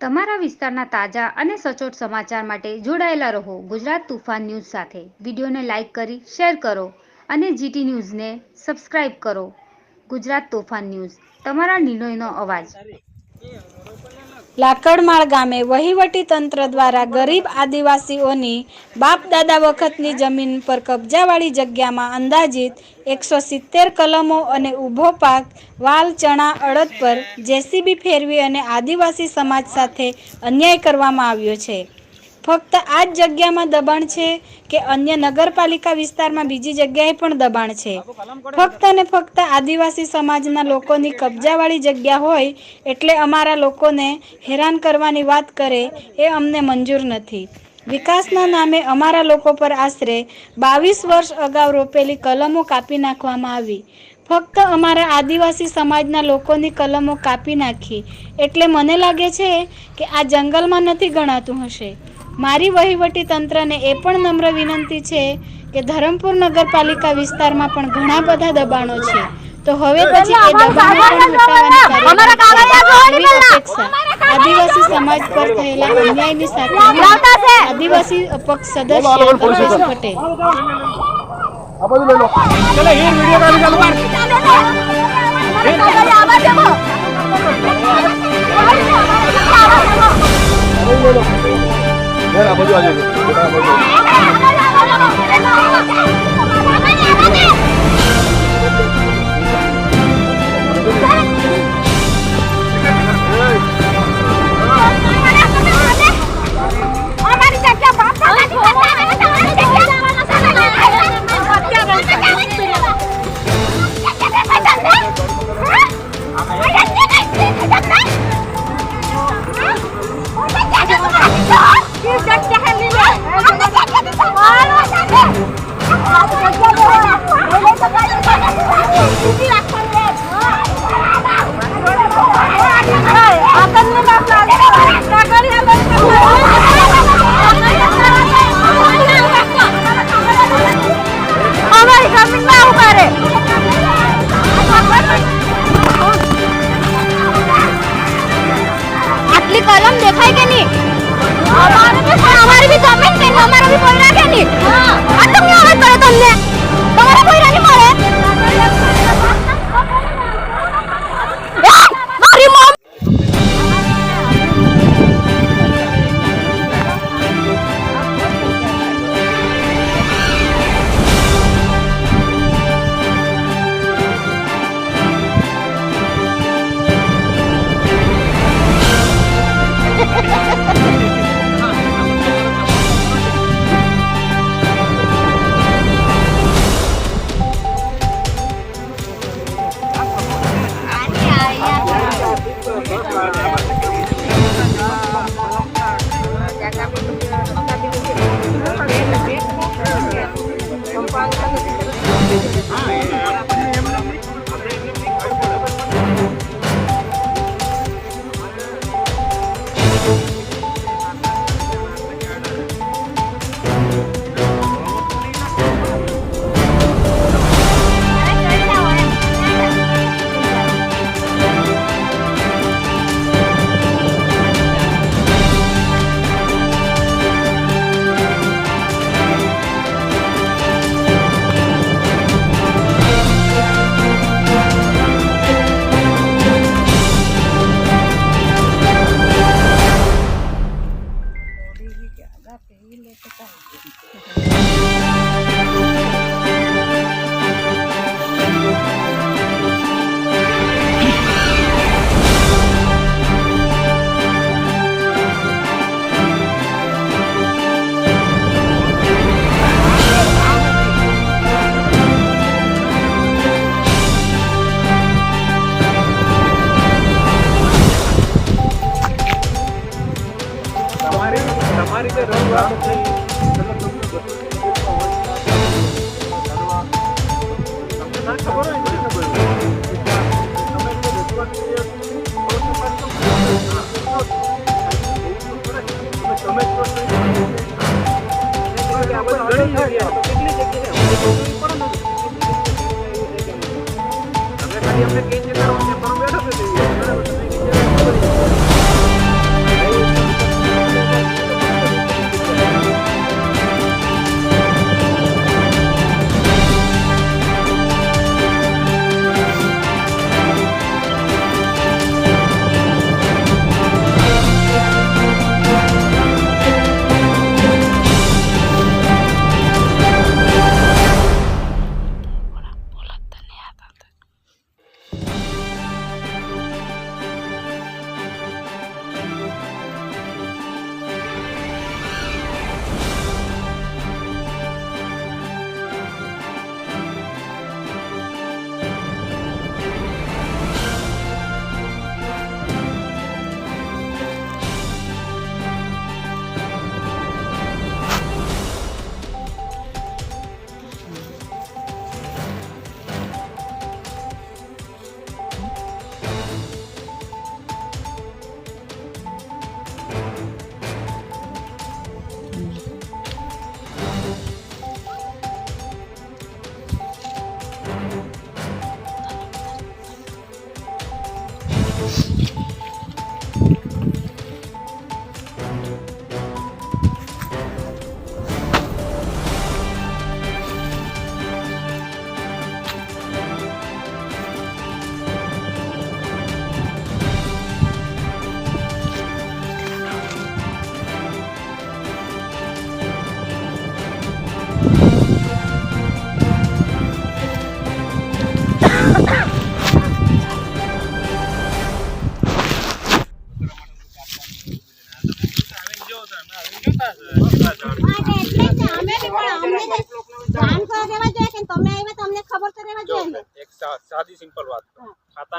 તમારા વિસ્તારના તાજા અને સચોટ સમાચાર માટે જોડાયેલા રહો ગુજરાત તુફાન ન્યૂઝ સાથે. વિડીયોને લાઇક કરી, શેર કરો અને જીટી ન્યૂઝને સબસ્ક્રાઇબ કરો. ગુજરાત તોફાન ન્યૂઝ, તમારા નિર્ણયનો અવાજ. લાકડમાળ ગામે વહીવટી તંત્ર દ્વારા ગરીબ આદિવાસીઓની બાપ દાદા વખતની જમીન પર કબજાવાળી જગ્યામાં અંદાજિત એકસો સિત્તેર કલમો અને ઊભો પાક, વાલ, ચણા, અડદ પર જેસીબી ફેરવી અને આદિવાસી સમાજ સાથે અન્યાય કરવામાં આવ્યો છે. ફક્ત આ જ જગ્યામાં દબાણ છે કે અન્ય નગરપાલિકા વિસ્તારમાં બીજી જગ્યાએ પણ દબાણ છે. ફક્ત ને ફક્ત આદિવાસી સમાજના લોકોની કબજાવાળી જગ્યા હોય એટલે અમારા લોકોને હેરાન કરવાની વાત કરે એ અમને મંજૂર નથી. વિકાસના નામે અમારા લોકો પર આશરે બાવીસ વર્ષ અગાઉ રોપેલી કલમો કાપી નાખવામાં આવી. ફક્ત અમારા આદિવાસી સમાજના લોકોની કલમો કાપી નાખી. એટલે મને લાગે છે કે આ જંગલમાં નથી ગણાતું હશે. મારી વહીવટી તંત્રને એ પણ નમ્ર વિનંતી છે કે ધરમપુર નગરપાલિકા વિસ્તારમાં પણ ઘણા બધા દબાણો છે. તો હવે પછી એ દબાણો પણ હટાવવાની કાર્યવાહી અપેક્ષા. આદિવાસી સમાજ પર થયેલા અન્યાયની સાથે આદિવાસી અપક્ષ સદસ્ય કલ્પેશ પટેલ આ બધું લઈ લો. ચલો હીર વિડિયો કાઢી ચાલુ કર યાર આ બધું આટલી કલમ દેખાય કે નહીં? અમારી તમને? તમારા કોઈ રાખી મળે?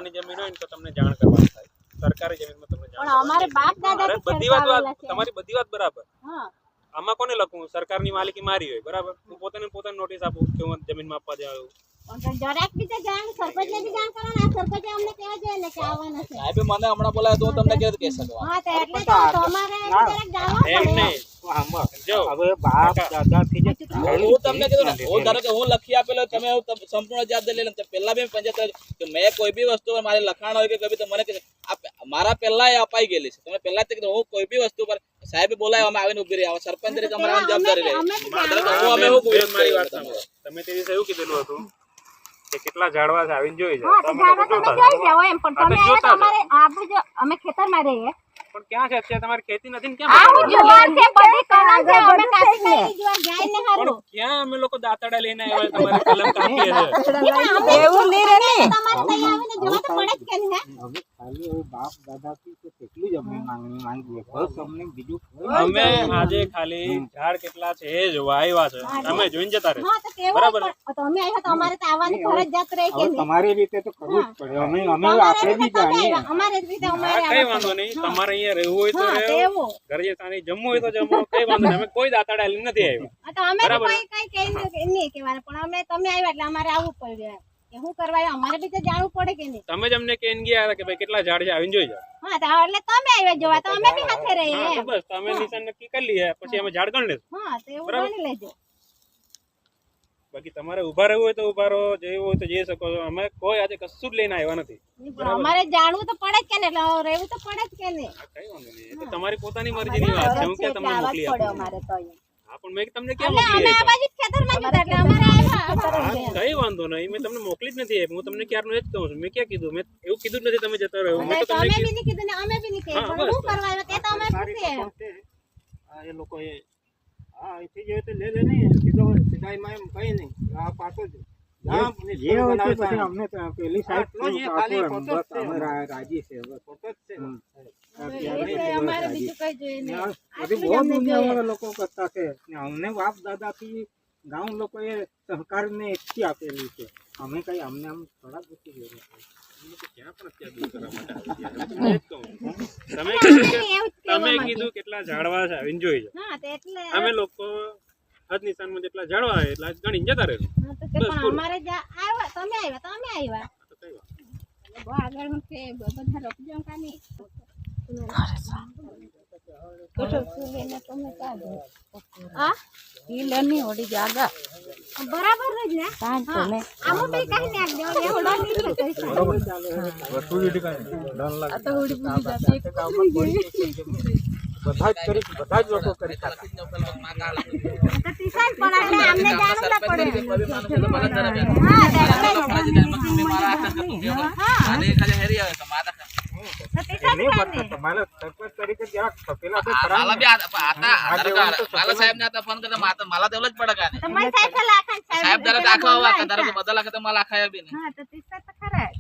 ખાતાની જમીન હોય ને તો તમને જાણ કરવાનું થાય. સરકારી જમીનમાં તમને જાણ અમારે બાપ દાદા બધી વાત તમારી બધી વાત બરાબર. આમાં કોને લખું સરકારની માલિકી મારી હોય બરાબર? હું પોતાને પોતાને નોટિસ આપું કે હું જમીનમાં આપવા જાઉં. જરાક બી તો જાણ સરપંચને બી જાણ કરો ને આ અમને કહેવા જોઈએ ને કે આવવાના છે સાહેબે મને હમણાં બોલાવ્યો તો હું તમને કહી શકું હા. તો એટલે તો તમારે જરાક જાણવા પડે હવે બાપ દાદાથી જે હું તમને કીધું ને હું ધારો કે હું લખી આપેલો તમે સંપૂર્ણ જવાબદારી લઈ લઉં પહેલા બી પંચાયત કે મેં કોઈ બી વસ્તુ પર મારે લખાણ હોય કે કોઈ બી તો મને મારા પહેલા એ અપાઈ ગયેલી છે. તમે પહેલા કીધું હું કોઈ બી વસ્તુ પર સાહેબ બોલાય અમે આવીને ઊભી રહ્યા. સરપંચ તરીકે અમારે જવાબદારી અમે કે હું અમે હું મારી વાત તમે તે એવું કીધેલું હતું? કે કેટલા ઝાડવા છે આવીને જોઈ લોકો તમે જોતા જાઓ એમ પણ તમે અમારે આપણે જો અમે ખેતરમાં રહીએ. પણ ક્યાં છે અત્યારે તમારી ખેતી નથી ને ક્યાં આવું બતાડવાનું? જુવાર છે બધી કલમ છે અમે કાશ્મીરી જુવાર જાય ને હારું. પણ ક્યાં અમે લોકો દાંતડા લઈને આવ્યા તમારી કલમ કાપીએ છે? એવું નહીં રે તમારે તઈ આવીને જોવા તો પડે જ કે નહીં હે? હવે ખાલી હવે બાપ દાદાથી તો કેટલું જ અમે માંગણી માંગીએ. બસ અમને બીજું કોઈ અમે આજે ખાલી ઝાડ કેટલા છે એ જોવા આવ્યા છે. તમે જોઈને જતા રહેજો હા તો કેવું બરાબર પણ તમે આવ્યા તો અમારે તો આવવાની ફરજિયાત રહી કે હવે નહીં? તમારી રીતે તો કરવું જ પડે. અમે અમે અમારે આપણે રીતે બી તમે જાણીએ આવ્યા, અમારે રીતે અમારે હા કઈ આવવા વાંધો નહીં. તમારે અહીંયા રહેવું હોય તો રહેવું. ઘરે સાની જમવું હોય તો જમો કઈ વાંધો નહીં. અમે કોઈ દાંતડા લઈને નથી આવ્યા. તો અમે બરાબર. કઈ કઈ કઈ નહીં કહેવાના પણ અમે તમે આવ્યા એટલે અમારે આવવું પડ્યું. કે કરવા આવ્યા? અમારે બી તો જાણવું પડે કે નહીં. તમે જ અમને ગયા કે ભાઈ કેટલા ઝાડ છે આવીને જોઈ જાઓ. હા તો એટલે તમે આવ્યા જોવા. તો અમે બી રહીએ. બસ તમે નિશાન નક્કી કરી લઈએ પછી અમે ઝાડ ગણ લેશું. હા તો એવું ગણી લેજો. બાકી તમારે ઊભા રહેવું હોય તો ઊભા રહો જવું હોય તો જઈ શકો છો. અમે કોઈ આજે કશું જ લઈને આવ્યા નથી. અમારે જાણવું તો પડે જ કે ને એટલે રહેવું તો પડે જ કે ને. કઈ વાંધો નહીં. એ તો તમારી પોતાની મરજીની વાત છે. હું એટલે તમને મોકલી આપું. અમારે તો હા પણ મેં તમને કેમ મોકલી અમે આ? બાજુ જ ખેતરમાં જ એટલે અમારે આવ્યા કઈ વાંધો નહીં. મેં તમને મોકલી જ નથી આપી હું તમને ક્યારનું એ જ કહું છું. મેં ક્યાં કીધું? મેં એવું કીધું જ નથી તમે જતા રહો. મેં તો તમે તમને બી નહીં કીધું ને અમે બી નહીં કીધું. પણ હું કરવા આવ્યો? તે તો અમે પૂછે આ એ લોકો એ હા અહીંથી જોઈએ તો લે લે નહીં. સીધો સીધાઈમાં એમ કંઈ નહીં. આ પાછો જ લોકો કરતા છે. ને અમને બાપ દાદાથી ગામ લોકોએ સહકારને એકથી આપેલી છે. અમે કઈ અમને આમ થોડા પૂછી ગયેલા ક્યાં પણ અત્યારે દૂર કરવા માટે આવી ગયા. હું એ જ કહું છું. તમે કીધું કેટલા ઝાડવા છે આવીને જોઈ જાઓ. એટલે અમે લોકો હદ નિશાનમાં જેટલા ઝાડવા આવે એટલા ગણી જતા પણ અમારે જા આવ્યા તમે આવ્યા તમે આવ્યા. આગળ બધા રોકજો કાની આ? બરાબર જ ને? હા. આમાં બી કઈ નાખ દો એવડો નહીં ને કઈ તો ટીસાઈ પણ એટલે અમને જાણવું ના પડે હા તો એટલે હા અને ખાલી હેરી આવે તો મારા તો ટીસાઈ નહીં જ કરી બધા જ પડે. કાને તમારી સાહેબ તો લાખાન સાહેબ ધારો કે આખા હોવા ધારો કે બધા લાખે તો માલા આખા બી નહીં હા તો ટીસાઈ તો ખરા જ.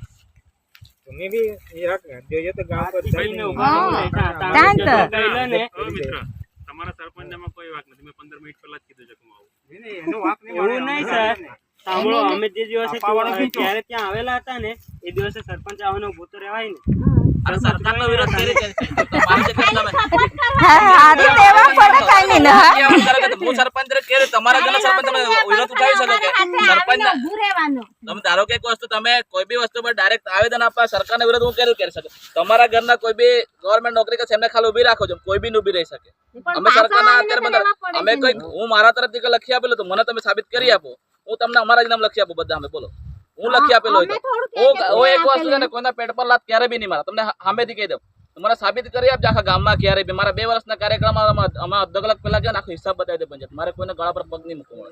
તમે બી જોઈએ તો ગામ પર તમારા કોઈ વાત નથી. મેં પંદર મિનિટ પહેલા જ કીધું છે વાંક એવું નહીં સર. સાંભળો અમે જે દિવસે ત્યારે ત્યાં આવેલા હતા ને એ દિવસે સરપંચ આવવાનો ભૂતો તો રહેવાય ને. સરકારનો વિરોધ કરી છે. તમારે હું તરીકે કરી, ઘરના શકો કે સરપંચ આવીને ઊભું રહેવાનું. તમે ધારો કે એક વસ્તુ તમે કોઈ બી વસ્તુ ડાયરેક્ટ આવેદન આપવા સરકારને વિરોધ હું કેવી કરી શકું? તમારા ઘરના કોઈ બી ગવર્મેન્ટ નોકરી કરશે એમને ખાલી ઊભી રાખો છો કોઈ બી ઊભી રહી શકે. અમે સરકારના અત્યારે અમે કઈ હું મારા તરફથી લખી આપેલું તો મને તમે સાબિત કરી આપો. હું તમને અમારા જ નામ લખી આપું બધા અમે બોલો. હું લખી આપેલો હું એક વસ્તુ છે ને કોઈના પેટ પર લાત ક્યારે બી નહીં મારા. તમને સામેથી કહી દઉં. મને સાબિત કરી આપજો આખા ગામમાં ક્યારે બી. મારા બે વર્ષના કાર્યક્રમમાં અમે અમે અડધો કલાક પહેલા ગયા આખો હિસાબ બતાવી દે પંચાયત. મારે કોઈને ગળા પર પગ નહીં મૂકવો.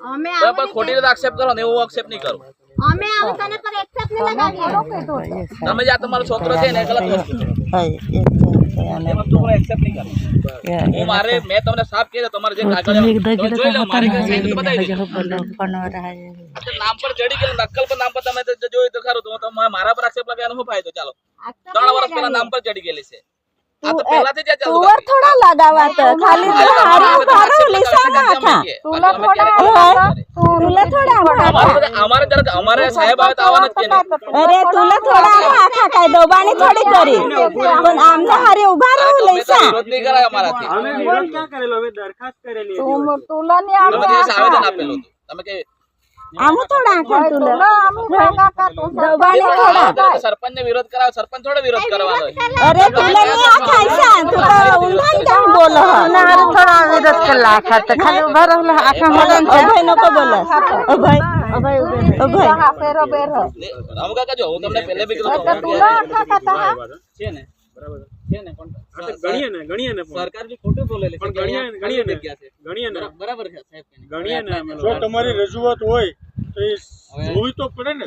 ખોટી રીતે આક્ષેપ કરો ને એવું આક્ષેપ નહીં કરું. અમે આવું તને પર accept નહીં લગાવીએ. તમે જા તમારો છોકરો છે ને ગલત વસ્તુ છે. મારે મેં તમને સાફ કહી તમારે જે કાગળ જોઈ લો મારે નામ પર ચડી ગયેલું નકલ પર નામ પર તમે જોયું તો ખરું તો મારા પર આક્ષેપ લગાવવાનો શું ફાયદો? ચાલો. ત્રણ વર્ષ પેલા નામ પર ચડી ગયેલી છે. તુવર થોડા લગાવા તો ખાલી તો હારું હારી બધા હતા તુલા લીસા લગાવે છે ના જગ્યા થા મૂકીએ. અને તુલા થોડા અમારે બધા- અમારે સાહેબ આવે તો આવવાના નહીં. અરે તુલા થોડા આખા કાય દોબાણી થોડી કરી. પણ આમને હારે ઊભા રહું લઈસા વિરોધ નહીં કરાય અમારાથી. અમે વિરોધ ક્યાં કરેલો અમે દરખાસ્ત કરેલી. તુલા ની તમે દિવસે આવેદન આપેલું તમે કે આમ થોડા આખા તુલા દોબાણી થોડા સરપંચ વિરોધ કરાવ સરપંચ થોડો વિરોધ કરવાનો અરે તુલા ને આ ખાઈસા તું તો ઊંધા કેમ બોલો ના થોડા વિરોધ કલા આખા તો ખાલી ઊભા રહો આખા મદન અભય नको બોલો અભય અભય અભય ને રામ કાકા જો હું તમને પહેલે બી કીધું હું કે- છે ને બરાબર. છે ને પણ ગણીએ ને ગણીએ ને સરકાર બી ખોટું બોલેલી છે. પણ ગણીએ ગણીએ ને. જગ્યા છે. ગણીએ ને. બરા- બરાબર છે સાહેબ ગણીએ ને. જો તમારી રજૂઆત હોય જોવી તો પડે ને.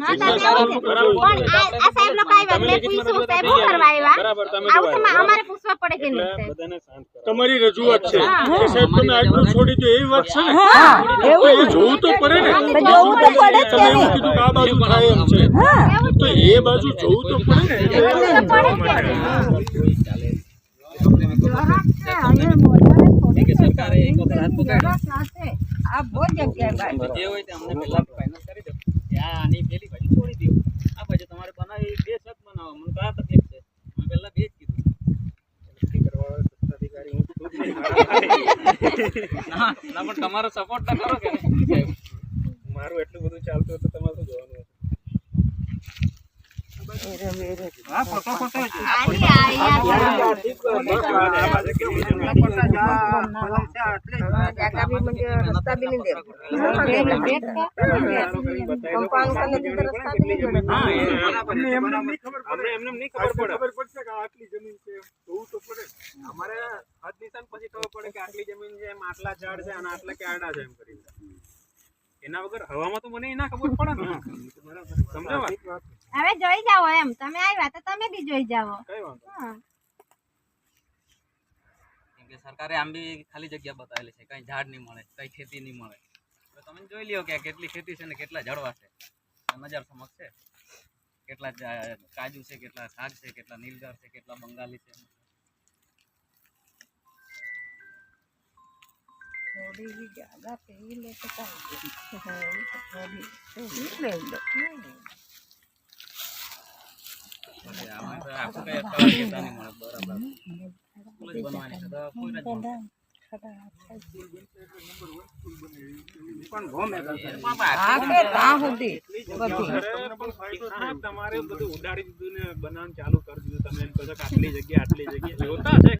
તમારી રજૂઆત છે. કે સાહેબ તમે આટલું છોડી દો એવી વાત છે ને? તો એ જોવું તો પડે ને. જોવું તો પડે જ કે તમે એવું કીધું કે આ બાજુ થાય એમ છે. તો એ બાજુ જોવું તો પડે ને. સરકારે એક વખત હાથ પકડ્યો. જે હોય તે અમને પહેલા ફાઇનલ કરી દો. કે આ આની પેલી ભાજી છોડી દો. આ ભાજી તમારે બનાવી બે શક બનાવો. મને કા આ તકલીફ છે. મેં પહેલા બે જ કીધું. ના ના પણ તમારો સપોર્ટ ના કરો કે મારું એટલું બધું ચાલતું હતું તમારે શું જોવાનું? અમારે હાથ નિશાન પછી ખબર પડે કે આટલી જમીન છે એમ આટલા ઝાડ છે અને આટલા કેરડા છે એમ કરીને એના વગર હવામાં તો મને ના ખબર પડે ને સમજો વાત? હવે જોઈ જાઓ એમ. તમે આવ્યા તો તમે બી જોઈ કે સરકારે આમ બી ખાલી જગ્યા બતાવેલી છે. કઈ ઝાડ નહીં મળે કઈ ખેતી નહીં મળે. તો તમે જોઈ લ્યો કે કેટલી ખેતી છે ને કેટલા ઝાડવા છે. નજર સમક્ષ છે. કેટલા કાજુ છે કેટલા શાક છે કેટલા નીલગાર છે કેટલા બંગાળી છે. તો કોઈ તમારે બધું ઉડાડી દીધું ને બનાવવાનું ચાલુ કરી દીધું તમે આટલી જગ્યા આટલી જગ્યા જોતા છે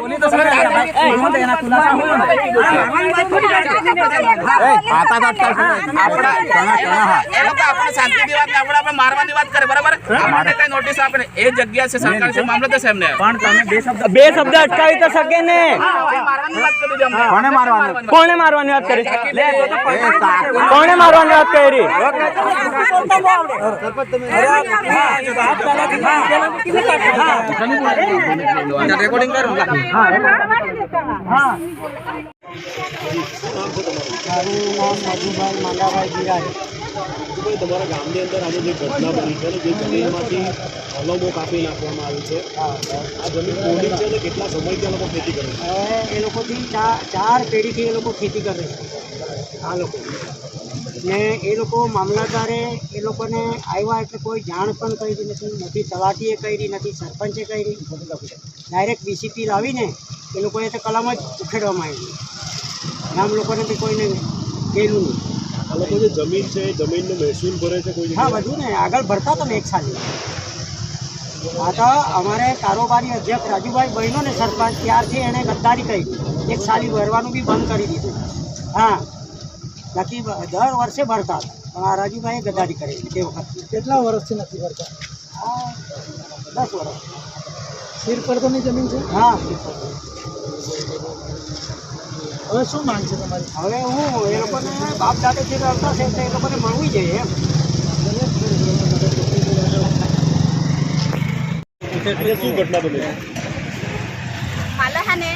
મારવાની વાત કરે બરાબર નોટિસ આપે એ જગ્યા છે સરકાર બે શબ્દ અટકાવી તો શકે ને મારવાની વાત કરી દીધી અમને. કોને મારવાની કોને મારવાની વાત કરી કોને મારવાની વાત કરી રેકોર્ડિંગ કરું તમારા ગામની અંદર આજે જે ઘટના બની છે જે જમીનમાંથી કલમો કાપી નાખવામાં આવી છે આ જમીન કોની છે અને કેટલા સમયથી આ લોકો ખેતી કરે છે એ લોકોથી ચાર પેઢીથી એ લોકો ખેતી કરે છે આ લોકો ને એ લોકો મામલતદારે એ લોકોને આવ્યા એટલે કોઈ જાણ પણ કરી નથી નથી તલાટીએ કરી નથી સરપંચે કરી. ડાયરેક્ટ બીસીપી લાવીને એ લોકોએ તો કલમ જ ઉખેડવામાં આવી ગામ લોકોને બી કોઈને ગયેલું નહીં. આ લોકો જે જમીન છે એ જમીનનો મહેસૂલ ભરે છે કોઈ હા બધું ને. આગળ ભરતા તો એક સાલી આ તો અમારે કારોબારી અધ્યક્ષ રાજુભાઈ બહેનો ને સરપંચ ત્યારથી એણે ગદ્દારી કરી. એક સાલી ભરવાનું બી બંધ કરી દીધું. હા. બાકી બ- દર વર્ષે ભરતા હતા. પણ આ રાજુભાઈએ ગદ્દારી કરી તે વખત કેટલા વર્ષથી નથી ભરતા આ દસ વર્ષ સિર પર તો જમીન છે હા સિર પર હવે શું માંગ છે તમારી હવે હું એ લોકોને બાપ દાદાથી રડતા છે તો એ લોકોને મળવું જોઈએ એમ આજે શું घटना बनी मला हाने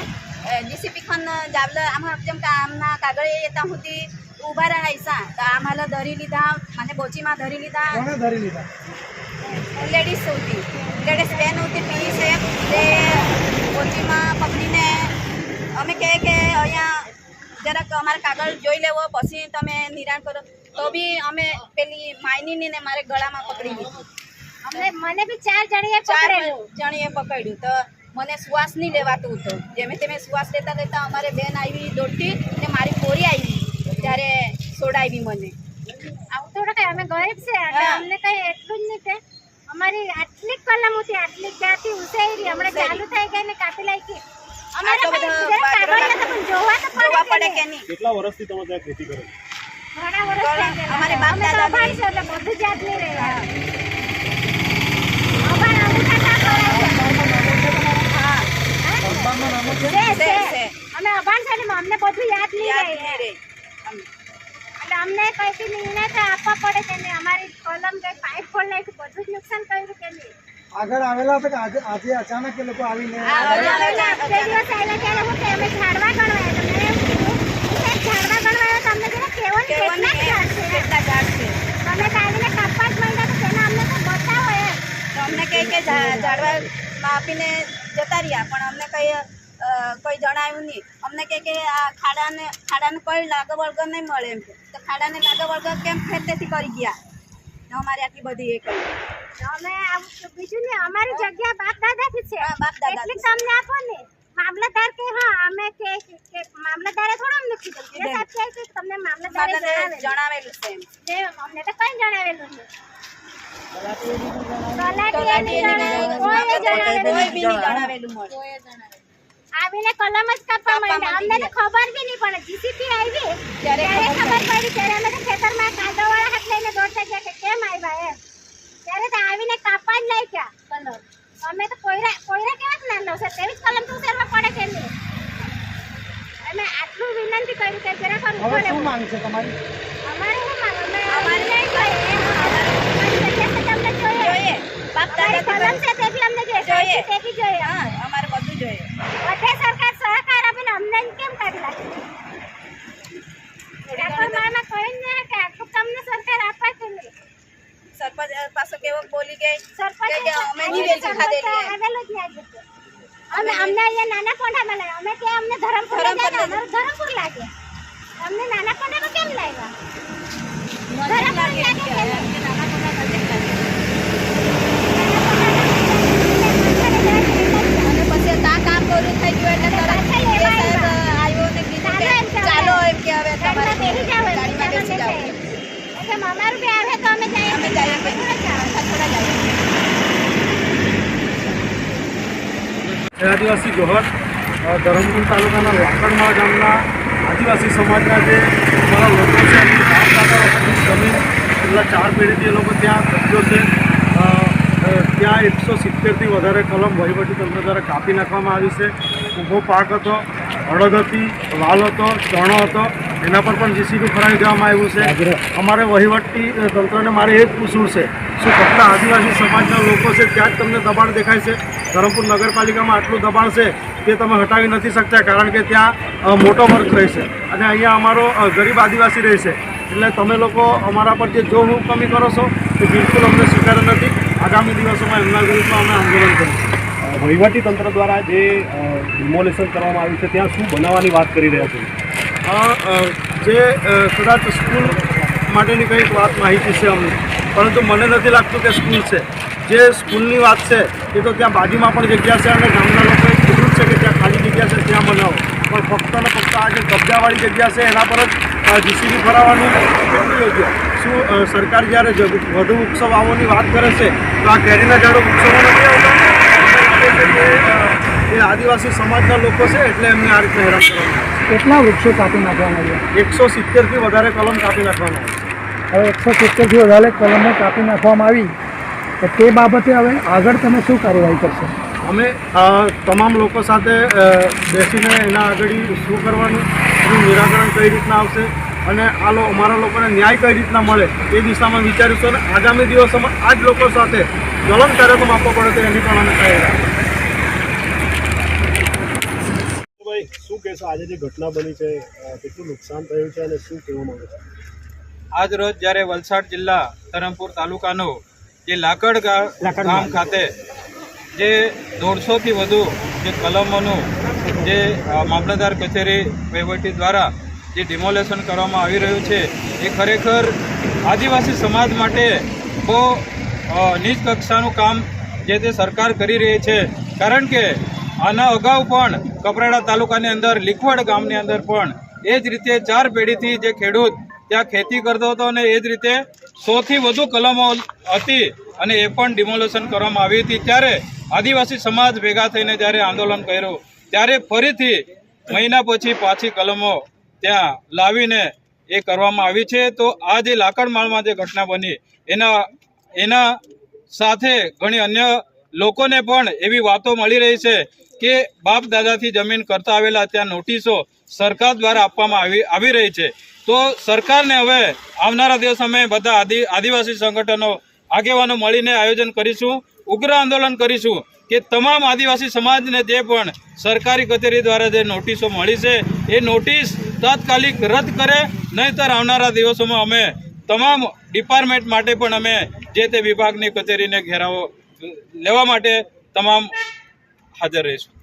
डीसीपी खन जावलं आम्हाला जेम का आमना कागळ येता होती उभा राहायचा तर आम्हाला धरी લીધા મને બોચીમાં ધરી લીધા કોણે ધરી લીધા લેડીઝ હતી લેડીઝ બેન હતી પીડી છે તે બોચીમાં પકડીને અમે કહે કે અહીંયા જરાક અમારે કાગળ જોઈ લેવો પછી તમે નિરાણ કરો તો બી અમે પેલી માયનીને ને મારે ગળામાં પકડી લીધી અમને મને બી ચાર જણીએ ચાર પકડેલું જણીએ પકડ્યું તો મને શ્વાસ નહીં લેવાતું હતું જેમે તેમે શ્વાસ લેતા લેતા અમારે બેન આવી દોડતી ને મારી પોરી આવી ત્યારે સોડાવી મને. આવું થોડું કઈ અમે ગરીબ છે એટલે અમને કઈ એટલું જ નહીં કે અમારી આટલી કલમ હતી આટલી જાતિ ઉસેરી હમણાં ચાલુ થઈ ગઈ ને કાપી લાગી અમારે પણ જોવા તો પડે કે નહીં. કેટલા વર્ષથી તમે ત્યાં ખેતી કરો ઘણા વર્ષ અમારે બાપ અમે તો છે. એટલે બધું જાત નહીં રહેવા. અમે અભાણ છે અમને બધું યાદ નહીં રહે રહે. અમને કઈ નિર્ણય તો આપવા પડે કે નહીં? અમારી કોલમ કે પાઇપ ખોલ નાખ્યું બધું જ નુકસાન કર્યું કે નહીં? આગળ આવેલા હતા કે આજે આજે અચાનક એ લોકો આવીને આ બે દિવસ આવેલા ત્યારે હું કે અમે ઝાડવા ગણવાયા ઝાડવા ગણવાયા તો અમને જરા કહેવો કેટલા ઝાડ છે? આવીને કાપવા જ માંડ્યા તો તેના અમને તો બતાવો એમ. તો અમને કહે કે ઝાડવા માપીને જતા રહ્યા પણ અમને કઈ કોઈ જણાવ્યું નહીં. અમને કહે કે આ ખાડાને ખાડાને કોઈ લાગો વળગો નહીં મળે એમ. તો ખાડાને લાગો વળગો કેમ ખેતેથી કરી ગયા? અમારે આટલી બધી એ કરી. અમે બીજું ને અમારી જગ્યા બાપ દાદાથી છે. હા, બાપ દાદા એટલી તમને આપો ને. મામલતદાર કે હા અમે કે કે મામલતદારે થોડું અમને કીધું. કે સાહેબ કહે કે તમને મામલતદારે જણાવેલું. જણાવેલું છે એમ. જે અમને તો કઈ જણાવેલું નહીં. તલાટીએ નહીં જણાવેલું, કોઈએ જણાવેલું કોઈ. બી નહીં જણાવેલું. મળે. આવીને કલમ જ કાપવા માંડ્યા. અમને તો ખબર બી નહીં પડે. જીસીપી આવી. ત્યારે ખબર પડી. ત્યારે અમે તો ખેતરમાં કાંદાવાળા હાથ લઈને દોડતા ગયા કે કેમ આવ્યા એમ. ત્યારે તો આવીને કાપવા જ લઈ ગયા કલમ. અમે તો કોયરા કોયરા કેવા જ નાનો છે. તેવી જ કલમ તો ઉતારવા પડે કે નહીં? અમે આટલું વિનંતી કર્યું કે જરા ખરું હવે શું માંગ છે તમારી? અમારે શું માંગ? અમે અમારે નહીં જોઈએ. અમને જોઈએ. બાપ દાદા કલમ છે તે બી અમને જોઈએ. જોઈએ. તે બી જોઈએ હા અમારે બધું જોઈએ બધે સરકાર સહકાર આપીને અમને જ કેમ કાઢી નાખી ટ્રાન્સફોર્મરમાં કોઈ જ નહીં કે આટલું તમને સરકાર આપે કે નહીં સરપંચ પાછો કેવો બોલી ગઈ સરપંચ કે વેચી ખાધેલી આવેલો જ નહીં આજે તો. અમે અમને અહીંયા નાના પોંઢામાં લાગ્યા અમે કે અમને ધરમપુર ધરમપુર અમારું લાગે. અમને નાના પોંઢામાં કેમ લાગ્યા ધરમપુર લાગે કે નહીં? અને પછી ત્યાં કામ પૂરું થઈ ગયું એટલે તરત પાછા એ લેવા સાહેબ આવ્યા. આવ્યો ને કીધું કે ચાલો એમ કે ચાલો એમ કે હવે ગાડીમાં બેસી જાઓ એમ. ગાડીમાં બેસી જાઓ એટલે અમારું બી આવે તો અમે જઈએ અમે જઈએ કે થોડા જઈએ આદિવાસી જોહર અ, ધરમપુર તાલુકાના લાકડમાળ ગામના આદિવાસી સમાજના જે અમારા લોકો છે જમીન છેલ્લા ચાર પેઢીથી એ લોકો ત્યાં કબજો છે ત્યાં એકસો સિત્તેરથી વધારે કલમ વહીવટીતંત્ર દ્વારા કાપી નાખવામાં આવી છે. ઊભો પાક હતો, હળદ હતી, વાલ હતો, ચણો હતો, એના પર પણ જીસીબી ફરાવી દેવામાં આવ્યું છે. અમારે વહીવટી તંત્રને મારે એ જ પૂછવું છે, શું ફક્ત આદિવાસી સમાજના લોકો છે, ત્યાં જ તમને દબાણ દેખાય છે? ધરમપુર નગરપાલિકામાં આટલું દબાણ છે તે તમે હટાવી નથી શકતા કારણ કે ત્યાં મોટો વર્ગ રહેશે અને અહીંયા અમારો ગરીબ આદિવાસી રહેશે એટલે તમે લોકો અમારા પર જે જો હું કમી કરો છો તે બિલકુલ અમને સ્વીકાર નથી. આગામી દિવસોમાં એમના વિરુદ્ધમાં અમે આંદોલન કરીશું. વહીવટી તંત્ર દ્વારા જે ડિમોલેશન કરવામાં આવ્યું છે ત્યાં શું બનાવવાની વાત કરી રહ્યા છો? જે કદાચ સ્કૂલ માટેની કંઈક વાત માહિતી છે અમને. પરંતુ મને નથી લાગતું કે સ્કૂલ છે. જે સ્કૂલની વાત છે એ તો ત્યાં બાજુમાં પણ જગ્યા છે અને ગામના લોકોએ કીધું જ છે કે ત્યાં ખાલી જગ્યા છે ત્યાં બનાવો. પણ ફક્ત ને ફક્ત આ જે કબજાવાળી જગ્યા છે એના પર જ જીસીબી ફરાવવાનું કેટલું યોગ્ય. શું સરકાર જ્યારે વધુ ઉત્સવ આવવાની વાત કરે છે તો આ કેરીના ઝાડો ઉત્સવો નથી આવતા? એ આદિવાસી સમાજના લોકો છે એટલે એમને આ રીતે હેરાન કરવામાં કેટલા વૃક્ષો કાપી નાખવામાં આવ્યા છે? એકસો સિત્તેરથી વધારે કલમ કાપી નાખવામાં આવે છે. હવે એકસો સિત્તેરથી વધારે કલમો કાપી નાખવામાં આવી. તો તે બાબતે હવે આગળ તમે શું કાર્યવાહી કરશો? અમે તમામ લોકો સાથે બેસીને એના આગળ શું કરવાનું એનું નિરાકરણ કઈ રીતના આવશે અને આ લો અમારા લોકોને ન્યાય કઈ રીતના મળે એ દિશામાં વિચારીશું અને આગામી દિવસોમાં આ જ લોકો સાથે જ્વલંત કાર્યક્રમ આપવો પડે તો એની પણ અમે તૈયાર ભાઈ શું કહેશો? આજે જે ઘટના બની છે કેટલું નુકસાન થયું છે અને શું કહેવા માંગે છે? આજ રોજ જ્યારે વલસાડ જિલ્લા ધરમપુર તાલુકાનો જે લાકડ ગામ ખાતે જે દોઢસોથી વધુ જે કલમોનું જે મામલતદાર કચેરી વહીવટી દ્વારા જે ડિમોલેશન કરવામાં આવી રહ્યું છે એ ખરેખર આદિવાસી સમાજ માટે બહુ નીચ કક્ષાનું કામ જે તે સરકાર કરી રહી છે. કારણ કે આના અગાઉ પણ કપરાડા તાલુકાની અંદર લીખવડ ગામની અંદર પણ એ જ રીતે ચાર પેઢીથી જે ખેડૂત ત્યાં ખેતી કરતો હતો અને એ જ રીતે સોથી વધુ કલમો હતી અને એ પણ ડિમોલેશન કરવામાં આવી હતી. ત્યારે આદિવાસી સમાજ ભેગા થઈને જ્યારે આંદોલન કર્યું, ત્યારે ફરીથી મહિના પછી પાછી કલમો ત્યાં લાવીને એ કરવામાં આવી છે. તો આ જે લાકડમાળમાં જે ઘટના બની, એના એના સાથે ઘણી અન્ય લોકોને પણ એવી વાતો મળી રહી છે કે બાપ દાદાથી જમીન કરતા આવેલા ત્યાં નોટિસો સરકાર દ્વારા આપવામાં આવી આવી રહી છે. તો સરકારને હવે આવનારા દિવસોમાં બધા આદિ, આદિવાસી સંગઠનો, આગેવાનો મળીને આયોજન કરીશું, ઉગ્ર આંદોલન કરીશું કે તમામ આદિવાસી સમાજને જે પણ સરકારી કચેરી દ્વારા જે નોટિસો મળી છે, એ નોટિસ તાત્કાલિક રદ કરે, નહીંતર આવનારા દિવસોમાં અમે તમામ ડિપાર્ટમેન્ટ માટે પણ અમે જે તે વિભાગની કચેરીને ઘેરાવો લેવા માટે તમામ હાજર રહીશું.